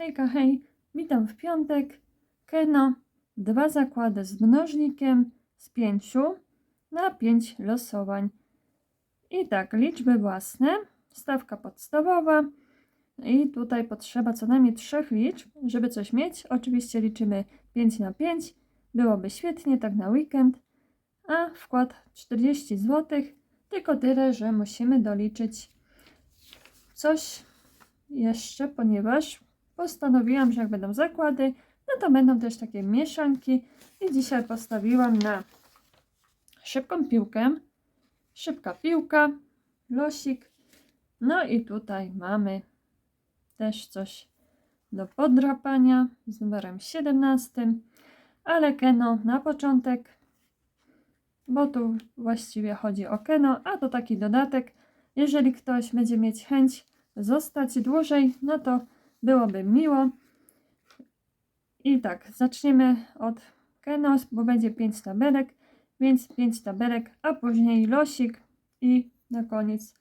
Hejka, hej, witam w piątek. Keno, dwa zakłady z mnożnikiem z pięciu na pięć losowań. I tak, liczby własne, stawka podstawowa i tutaj potrzeba co najmniej trzech liczb, żeby coś mieć. Oczywiście liczymy 5 na 5, byłoby świetnie, tak na weekend. A wkład 40 zł, tylko tyle, że musimy doliczyć coś jeszcze, ponieważ postanowiłam, że jak będą zakłady, no to będą też takie mieszanki. I dzisiaj postawiłam na szybką piłkę, szybka piłka, losik, no i tutaj mamy też coś do podrapania z numerem 17, ale Keno na początek, bo tu właściwie chodzi o Keno, a to taki dodatek, jeżeli ktoś będzie mieć chęć zostać dłużej, no to byłoby miło. I tak, zaczniemy od Kenos, bo będzie 5 tabelek, więc 5 tabelek, a później losik i na koniec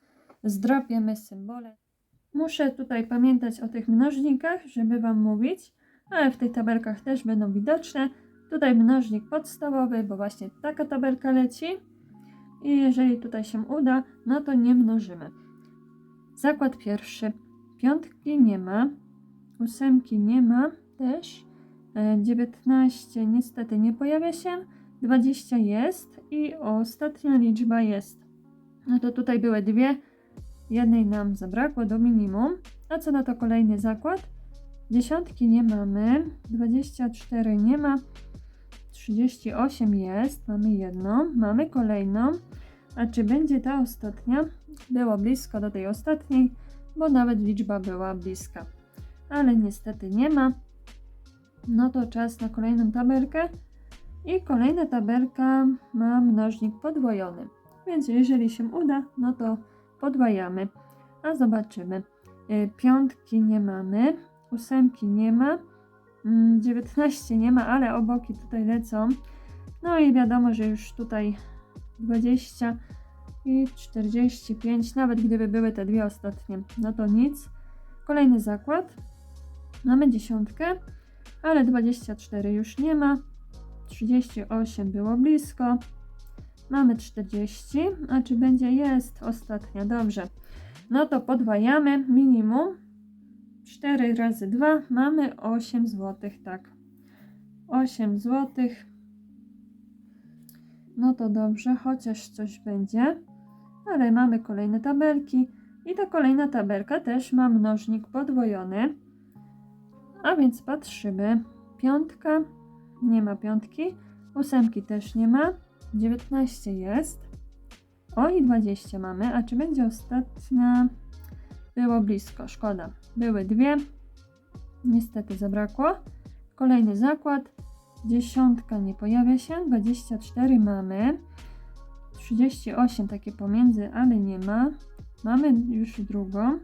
zdrapiemy symbole. Muszę tutaj pamiętać o tych mnożnikach, żeby Wam mówić, ale w tych tabelkach też będą widoczne. Tutaj mnożnik podstawowy, bo właśnie taka tabelka leci. I jeżeli tutaj się uda, no to nie mnożymy. Zakład pierwszy. Piątki nie ma, ósemki nie ma też. E, 19 niestety nie pojawia się, 20 jest i ostatnia liczba jest. No to tutaj były dwie, jednej nam zabrakło do minimum. A co na to kolejny zakład? Dziesiątki nie mamy, 24 nie ma, 38 jest, mamy jedną, mamy kolejną. A czy będzie ta ostatnia? Było blisko do tej ostatniej, bo nawet liczba była bliska. Ale niestety nie ma. No to czas na kolejną tabelkę. I kolejna tabelka ma mnożnik podwojony. Więc jeżeli się uda, no to podwajamy. A zobaczymy. Y, Piątki nie mamy, ósemki nie ma, mm, 19 nie ma, ale oboki tutaj lecą. No i wiadomo, że już tutaj 20 i 45, nawet gdyby były te dwie ostatnie, no to nic. Kolejny zakład. Mamy dziesiątkę, ale 24 już nie ma. 38 było blisko. Mamy 40, a czy będzie? Jest ostatnia, dobrze. No to podwajamy minimum. 4 razy 2 mamy 8 zł, tak. 8 zł. No to dobrze, chociaż coś będzie. Ale mamy kolejne tabelki. I ta kolejna tabelka też ma mnożnik podwojony. A więc patrzymy. Piątka, nie ma piątki. Ósemki też nie ma. 19 jest. O i 20 mamy. A czy będzie ostatnia? Było blisko, szkoda. Były dwie. Niestety zabrakło. Kolejny zakład. Dziesiątka nie pojawia się. 24 mamy. 38 takie pomiędzy, ale nie ma. Mamy już drugą.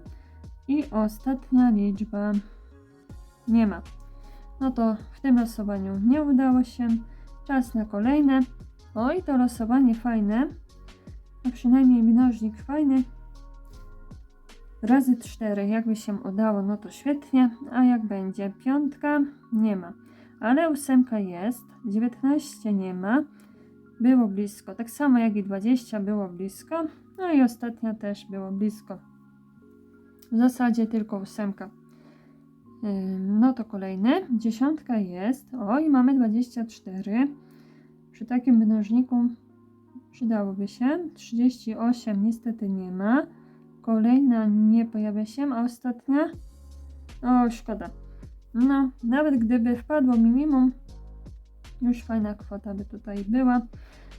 I ostatnia liczba nie ma. No to w tym losowaniu nie udało się. Czas na kolejne. Oj, to losowanie fajne. A przynajmniej mnożnik fajny. Razy 4, jakby się udało, no to świetnie. A jak będzie piątka, nie ma. Ale ósemka jest, 19 nie ma. Było blisko, tak samo jak i 20 było blisko. No i ostatnia też było blisko. W zasadzie tylko ósemka. Ym, No to kolejny. Dziesiątka jest. O, i mamy 24. Przy takim mnożniku przydałoby się. 38 niestety nie ma. Kolejna nie pojawia się, a ostatnia? O, szkoda. No, nawet gdyby wpadło minimum, już fajna kwota by tutaj była.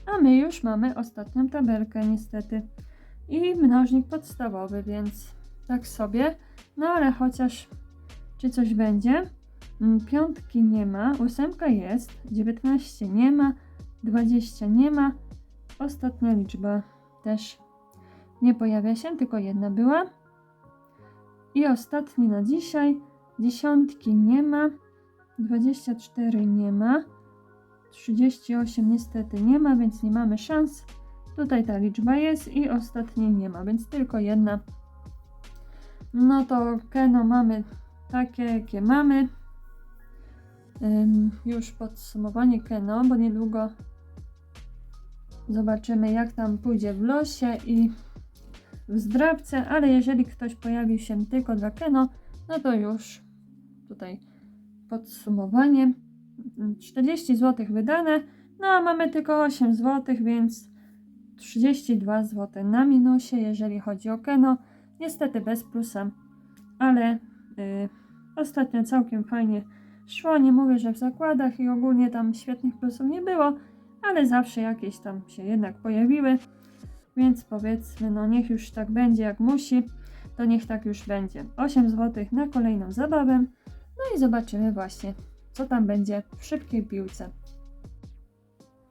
A my już mamy ostatnią tabelkę niestety. I mnożnik podstawowy, więc tak sobie. No ale chociaż czy coś będzie? Mm, Piątki nie ma, ósemka jest, 19 nie ma, 20 nie ma. Ostatnia liczba też nie pojawia się, tylko jedna była. I ostatni na dzisiaj, dziesiątki nie ma, 24 nie ma. 38 niestety nie ma, więc nie mamy szans. Tutaj ta liczba jest i ostatniej nie ma, więc tylko jedna. No to Keno mamy takie, jakie mamy. Już podsumowanie Keno, bo niedługo zobaczymy, jak tam pójdzie w losie i w zdrabce, ale jeżeli ktoś pojawił się tylko dla Keno, no to już tutaj podsumowanie. 40 zł wydane, no a mamy tylko 8 zł, więc 32 zł na minusie, jeżeli chodzi o Keno. Niestety bez plusa, ale ostatnio całkiem fajnie szło. Nie mówię, że w zakładach i ogólnie tam świetnych plusów nie było, ale zawsze jakieś tam się jednak pojawiły. Więc powiedzmy, no niech już tak będzie jak musi, to niech tak już będzie. 8 zł na kolejną zabawę. No i zobaczymy właśnie, co tam będzie w szybkiej piłce.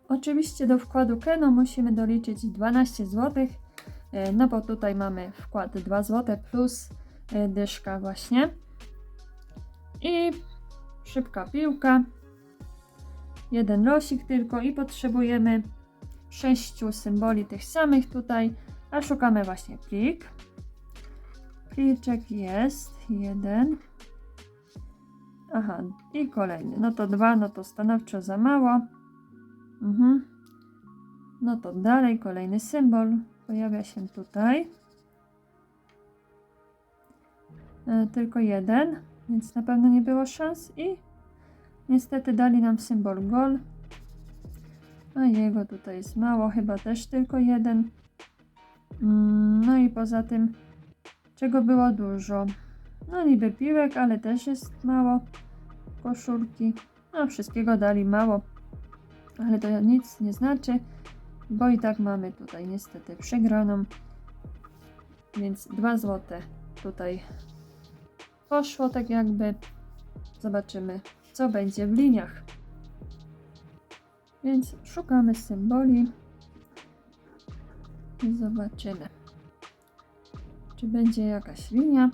Oczywiście do wkładu Keno musimy doliczyć 12 zł, e, no bo tutaj mamy wkład 2 zł plus dyszka właśnie. I szybka piłka. Jeden losik tylko i potrzebujemy sześciu symboli tych samych tutaj, a szukamy właśnie plik. Pliczek jest jeden. Aha, i kolejny. No to dwa, no to stanowczo za mało. Mhm. No to dalej kolejny symbol pojawia się tutaj. Tylko jeden, więc na pewno nie było szans i niestety dali nam symbol gol. A jego tutaj jest mało, chyba też tylko jeden. Mm, No i poza tym, czego było dużo. No niby piłek, ale też jest mało. Koszulki. No wszystkiego dali mało. Ale to nic nie znaczy, bo i tak mamy tutaj niestety przegraną. Więc 2 złote tutaj poszło tak jakby. Zobaczymy, co będzie w liniach. Więc szukamy symboli i zobaczymy, czy będzie jakaś linia.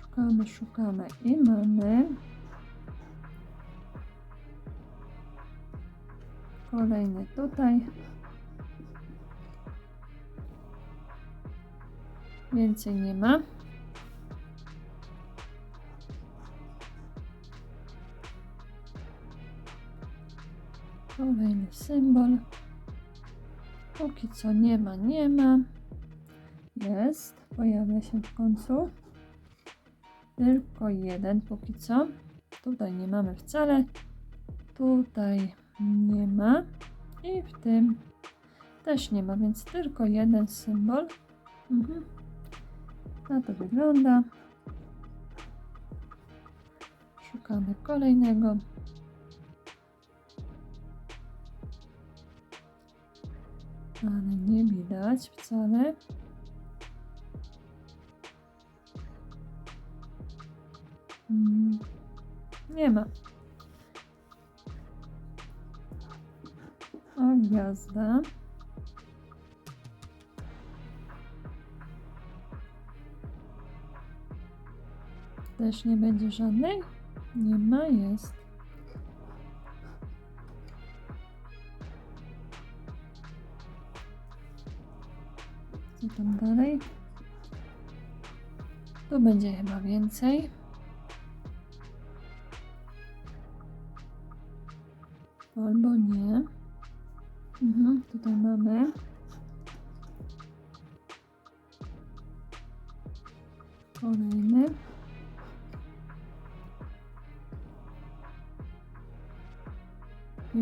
Szukamy, szukamy i mamy kolejny tutaj. Więcej nie ma. Kolejny symbol. Póki co nie ma, nie ma. Jest, pojawia się w końcu. Tylko jeden póki co. Tutaj nie mamy wcale. Tutaj nie ma. I w tym też nie ma, więc tylko jeden symbol. Mhm. Na to wygląda. Szukamy kolejnego. Ale nie widać wcale. Mm, Nie ma. O, gwiazda. Też nie będzie żadnej? Nie ma, jest. Co tam dalej? Tu będzie chyba więcej. Albo nie. Mhm, tutaj mamy.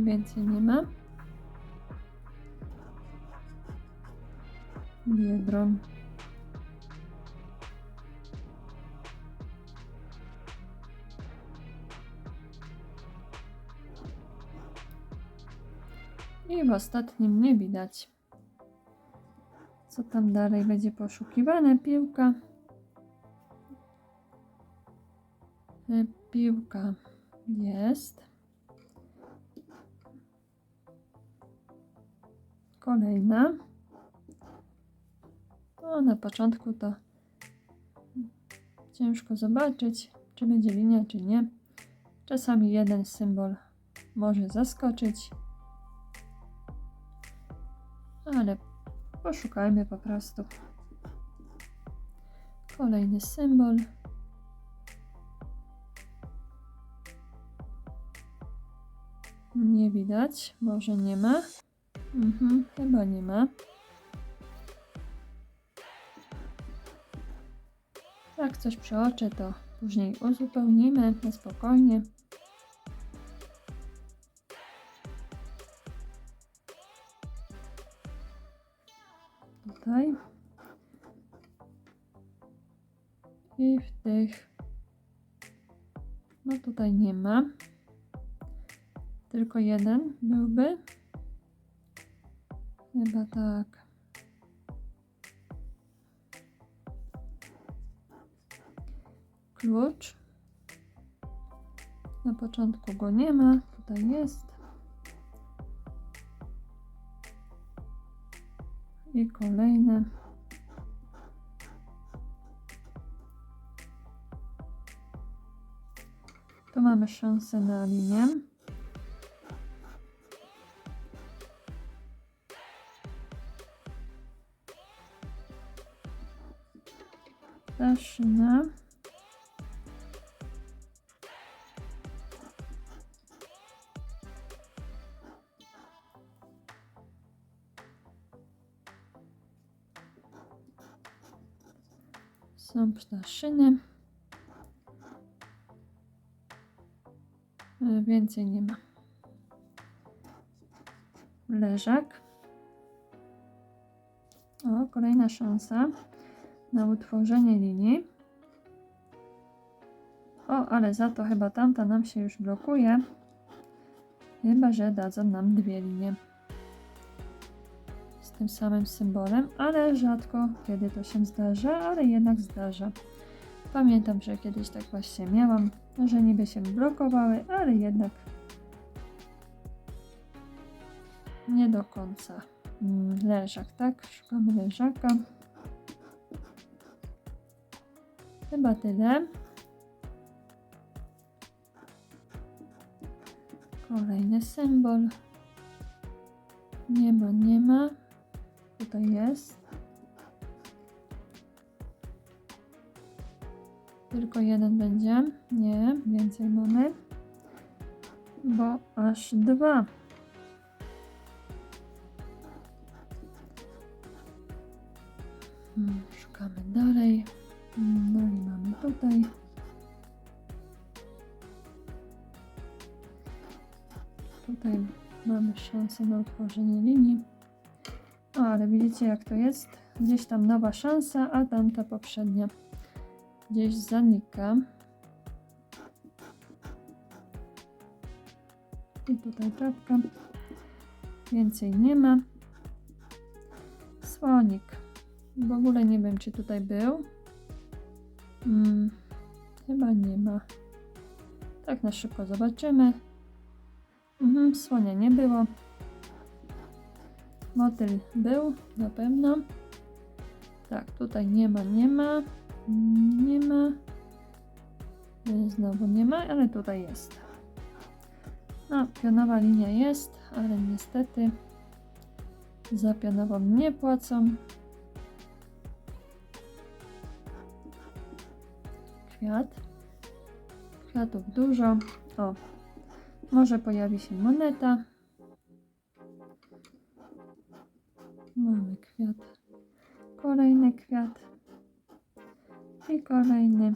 Więcej nie ma. Biedron. I w ostatnim nie widać. Co tam dalej będzie poszukiwane? Piłka. E, Piłka jest. Kolejna. O, na początku to ciężko zobaczyć, czy będzie linia, czy nie. Czasami jeden symbol może zaskoczyć. Ale poszukajmy po prostu. Kolejny symbol. Nie widać, może nie ma. Mhm, chyba nie ma. Jak coś przeoczę, to później uzupełnimy na spokojnie. Tutaj. I w tych. No tutaj nie ma. Tylko jeden byłby. Chyba tak. Klucz. Na początku go nie ma. Tutaj jest. I kolejne. Tu mamy szansę na linię. Zaszyna. Są ptaszyny. E, Więcej nie ma. Leżak. O, kolejna szansa na utworzenie linii. O, ale za to chyba tamta nam się już blokuje. Chyba, że dadzą nam dwie linie. Z tym samym symbolem, ale rzadko kiedy to się zdarza, ale jednak zdarza. Pamiętam, że kiedyś tak właśnie miałam, że niby się blokowały, ale jednak nie do końca. Mm, Leżak, tak? Szukamy leżaka. Chyba tyle. Kolejny symbol. Nie ma, nie ma. Tutaj jest. Tylko jeden będzie. Nie, więcej mamy. Bo aż dwa. Hmm, Szukamy dalej. No tutaj. Tutaj mamy szansę na utworzenie linii. Ale widzicie jak to jest? Gdzieś tam nowa szansa, a tamta poprzednia gdzieś zanika. I tutaj czapka. Więcej nie ma. Słonik. W ogóle nie wiem, czy tutaj był. Hmm, chyba nie ma. Tak na szybko zobaczymy. Mhm, słonia nie było. Motyl był, na pewno. Tak, tutaj nie ma, nie ma. Nie ma. Y, Znowu nie ma, ale tutaj jest. No, pionowa linia jest, ale niestety za pionową nie płacą. Kwiat. Kwiatów dużo. O, może pojawi się moneta. Mamy kwiat. Kolejny kwiat. I kolejny.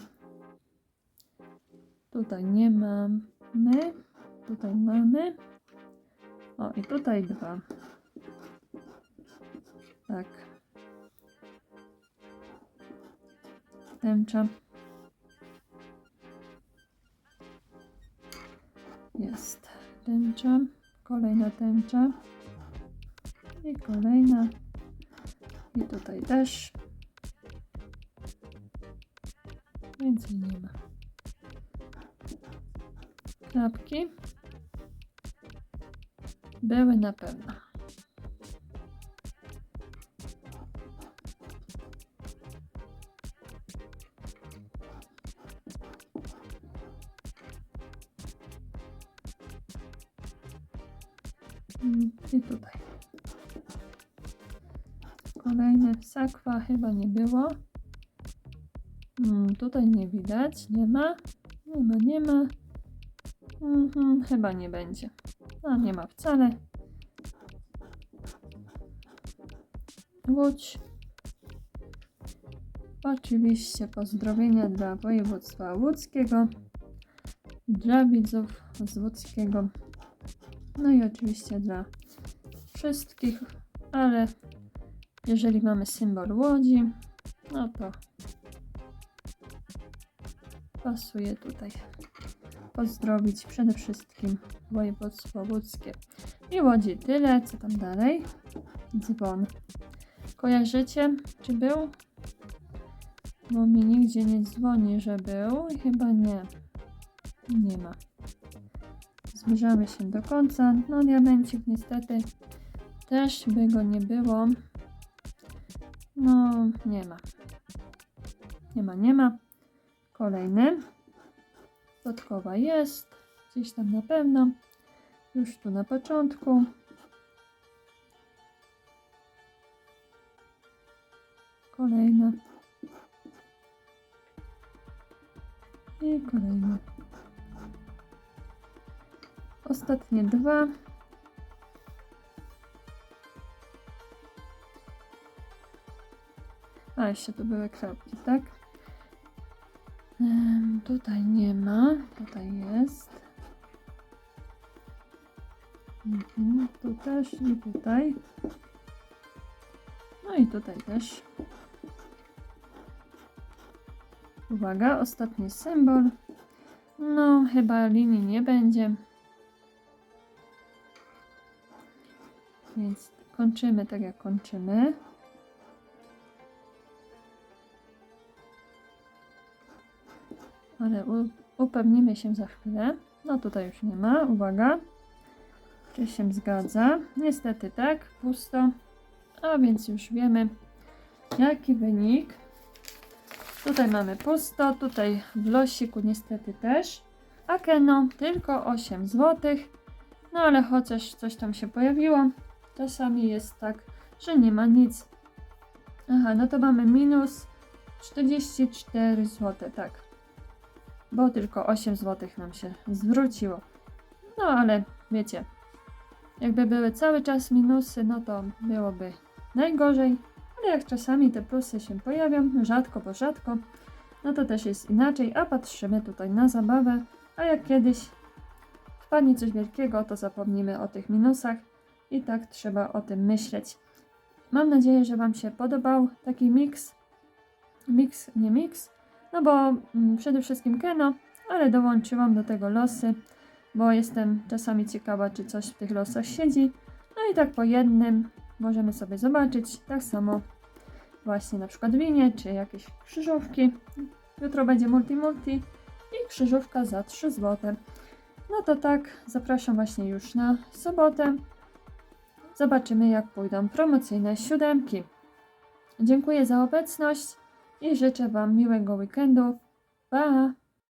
Tutaj nie mamy. Tutaj mamy. O, i tutaj dwa. Tak. Tęcza. Tęcza. Kolejna tęcza. I kolejna. I tutaj też. Więcej nie ma. Klapki. Były na pewno. Chyba nie było. Mm, tutaj nie widać, nie ma. Nie ma, nie ma. Mhm, chyba nie będzie. No, nie ma wcale. Łódź. Oczywiście pozdrowienia dla województwa łódzkiego, dla widzów z łódzkiego, no i oczywiście dla wszystkich, ale jeżeli mamy symbol łodzi, no to pasuje tutaj pozdrowić przede wszystkim województwo łódzkie. I łodzi tyle, co tam dalej? Dzwon. Kojarzycie, czy był? Bo mi nigdzie nie dzwoni, że był chyba nie. Nie ma. Zbliżamy się do końca. No diamencik niestety też by go nie było. No nie ma. Nie ma, nie ma. Kolejny. Podkowa jest. Gdzieś tam na pewno. Już tu na początku. Kolejna. I kolejne. Ostatnie dwa. A, jeszcze tu były kropki, tak? Em, tutaj nie ma. Tutaj jest. Mhm, tu też i tutaj. No i tutaj też. Uwaga, ostatni symbol. No, chyba linii nie będzie. Więc kończymy tak jak kończymy. Ale upewnimy się za chwilę. No tutaj już nie ma. Uwaga. Czy się zgadza? Niestety tak, pusto. A więc już wiemy, jaki wynik. Tutaj mamy pusto, tutaj w losiku niestety też. A Keno tylko 8 zł. No ale chociaż coś tam się pojawiło, czasami jest tak, że nie ma nic. Aha, no to mamy minus 44 zł, tak. Bo tylko 8 zł nam się zwróciło. No ale wiecie, jakby były cały czas minusy, no to byłoby najgorzej. Ale jak czasami te plusy się pojawią, rzadko bo rzadko, no to też jest inaczej, a patrzymy tutaj na zabawę, a jak kiedyś wpadnie coś wielkiego, to zapomnimy o tych minusach i tak trzeba o tym myśleć. Mam nadzieję, że Wam się podobał taki miks, miks, nie miks, no bo mm, przede wszystkim Keno, ale dołączyłam do tego losy, bo jestem czasami ciekawa, czy coś w tych losach siedzi. No i tak po jednym możemy sobie zobaczyć, tak samo właśnie na przykład winie, czy jakieś krzyżówki. Jutro będzie multi-multi i krzyżówka za 3 zł. No to tak, zapraszam właśnie już na sobotę. Zobaczymy jak pójdą promocyjne siódemki. Dziękuję za obecność i życzę Wam miłego weekendu. Pa!